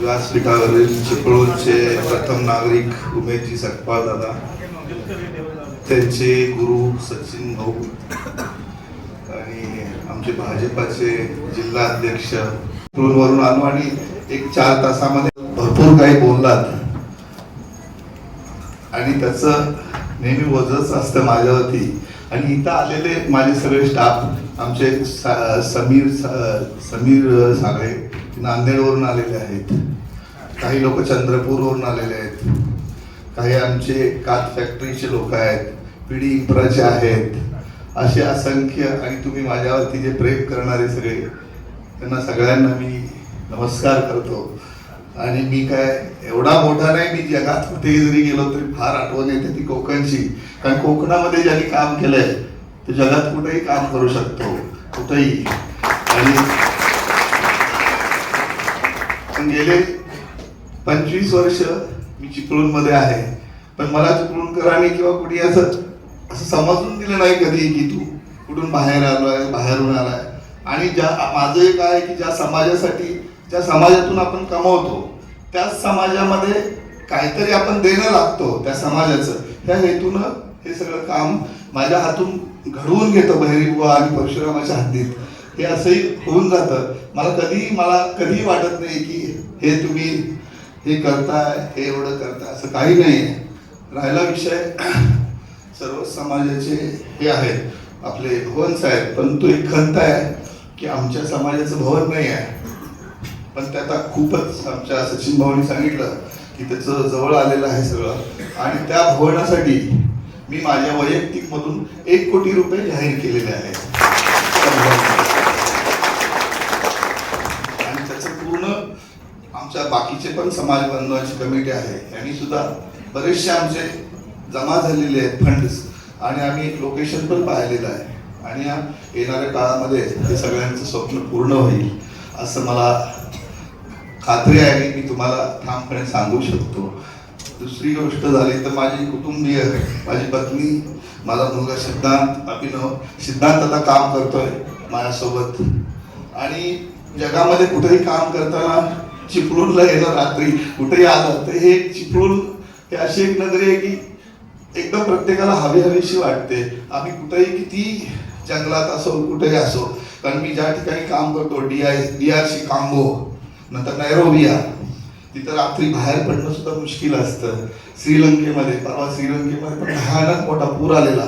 व्यासपीठावरील चिपळूणचे प्रथम नागरिक उमेशजी सकपाळ दादा. त्यांचे गुरु सचिन भाऊ. आणि आमचे भाजपाचे जिल्हा अध्यक्ष चिपळूणवरून आलो आणि एक चार तासामध्ये भरपूर काही बोललात. आणि त्याचं नेहमी वजच असतं माझ्यावरती. आणि इथं आलेले माझे सगळे स्टाफ आमचे सा- समीर सा- समीर सागळे नांदेडवरून आलेले आहेत. काही लोक चंद्रपूरवरून आलेले आहेत. काही आमचे कात फॅक्टरीचे लोक आहेत. पिढी इम्प्राचे आहेत. असे असंख्य आणि तुम्ही माझ्यावरती जे प्रेम करणारे सगळे त्यांना सगळ्यांना मी नमस्कार करतो. आणि मी काय एवढा मोठा नाही मी जगात कुठेही जरी गेलो तरी फार आठवण येते ती कोकणची. कारण कोकणामध्ये ज्यांनी काम केलंय ते जगात कुठेही काम करू शकतो कुठेही. आणि गेले पंचवीस वर्ष मी चिपळूणमध्ये आहे. पण मला चिपळूणकरांनी किंवा कुणी असं असं समजून दिलं नाही कधी की तू कुठून बाहेर आलो आहे बाहेरून आलाय. आणि ज्या माझं एक आहे की ज्या समाजासाठी ज्या समाजातून आपण कमवतो त्या समाजामध्ये काहीतरी आपण देणं लागतो त्या समाजाचं. ह्या हेतून हे सगळं काम माझ्या हातून घडवून घेतं बहिरी बुवा आणि परशुरामाच्या हद्दीत. हे असंही होऊन जातं. मला कधी मला कधीही वाटत नाही की हे तुम्ही हे करताय हे एवढं करताय असं काही नाही. आहे राहिला विषय सर्व समाजाचे हे आहेत. आपले भवन्स आहेत परंतु एक खंत आहे की आमच्या समाजाचं भवन नाही आहे. पण ते आता खूपच आमच्या सचिन भाऊनी सांगितलं की त्याचं जवळ आलेलं आहे सगळं. आणि त्या भवनासाठी मी माझ्या वैयक्तिक मधून एक कोटी रुपये जाहीर केलेले आहेत. आणि त्याचं पूर्ण आमच्या बाकीचे पण समाज बांधवाची कमिटी आहे. यांनी सुद्धा बरेचसे आमचे जमा झालेले आहेत फंड्स आणि आम्ही एक लोकेशन पण पाहिलेलं आहे. आणि या येणाऱ्या काळामध्ये हे सगळ्यांचं स्वप्न पूर्ण होईल असं मला खात्री आहे मी तुम्हाला ठामपणे सांगू शकतो. दुसरी गोष्ट झाली तर माझी कुटुंबीय माझी पत्नी माझा मुलगा सिद्धांत अभिनव सिद्धांत आता काम करतोय माझ्यासोबत. आणि जगामध्ये कुठेही काम करताना चिपळूणला येणं रात्री कुठेही आलं तर हे चिपळूण हे अशी एक नजरी आहे की एकदम प्रत्येकाला हवी हवीशी वाटते. आम्ही कुठेही किती जंगलात असो कुठेही असो कारण मी ज्या ठिकाणी काम करतो D I D R C Congo नंतर नैरोबिया. तिथं रात्री बाहेर पडणं सुद्धा मुश्किल असतं. श्रीलंकेमध्ये परवा श्रीलंकेमध्ये पण भयानक मोठा पूर आलेला.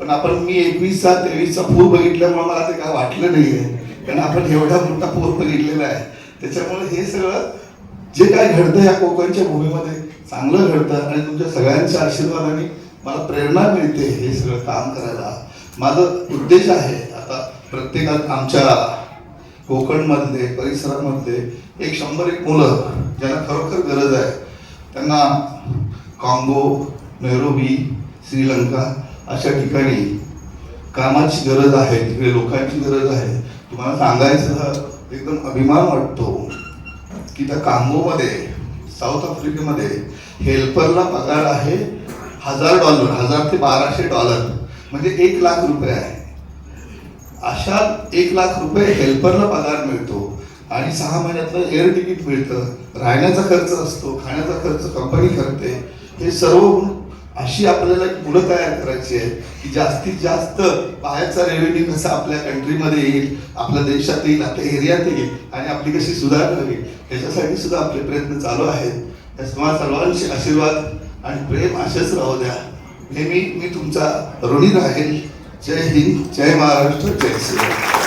पण आपण मी एकवीसचा तेवीसचा पूर बघितल्यामुळे मला ते काय वाटलं नाहीये. कारण आपण एवढा मोठा पूर बघितलेला आहे. त्याच्यामुळे हे सगळं जे काय घडतं या कोकणच्या भूमीमध्ये चांगलं घडतं आणि तुमच्या सगळ्यांच्या आशीर्वादाने मला प्रेरणा मिळते हे सगळं काम करायला. माझा उद्देश आहे आता प्रत्येकात आमच्या कोकणमधले परिसरामधले एक शंभर एक मुलं ज्यांना खरोखर गरज आहे. त्यांना काँगो नैरोबी श्रीलंका अशा ठिकाणी कामाची गरज आहे. तिकडे लोकांची गरज आहे. तुम्हाला सांगायचं एकदम अभिमान वाटतो की त्या कांगोमध्ये साऊथ आफ्रिकेमध्ये हेल्परला पगार आहे हजार डॉलर हजार ते बाराशे डॉलर. म्हणजे एक लाख रुपये आहे. अशा एक लाख रुपये हेल्परला पगार मिळतो आणि सहा महिन्यातलं एअर तिकीट मिळतं. राहण्याचा खर्च असतो खाण्याचा खर्च कंपनी करते. हे सर्व अशी आपल्याला एक मुलं तयार करायची आहे की जास्तीत जास्त बाहेरचा रेव्हेन्यू कसा आपल्या कंट्रीमध्ये येईल आपल्या देशात येईल आपल्या एरियात येईल आणि आपली कशी सुधारणा होईल याच्यासाठी सुद्धा आपले प्रयत्न चालू आहेत. त्या तुम्हाला सर्वांचे आशीर्वाद आणि प्रेम असेच राहू द्या. नेहमी मी तुमचा ऋणी राहील. जय हिंद जय महाराष्ट्र जय श्रीराम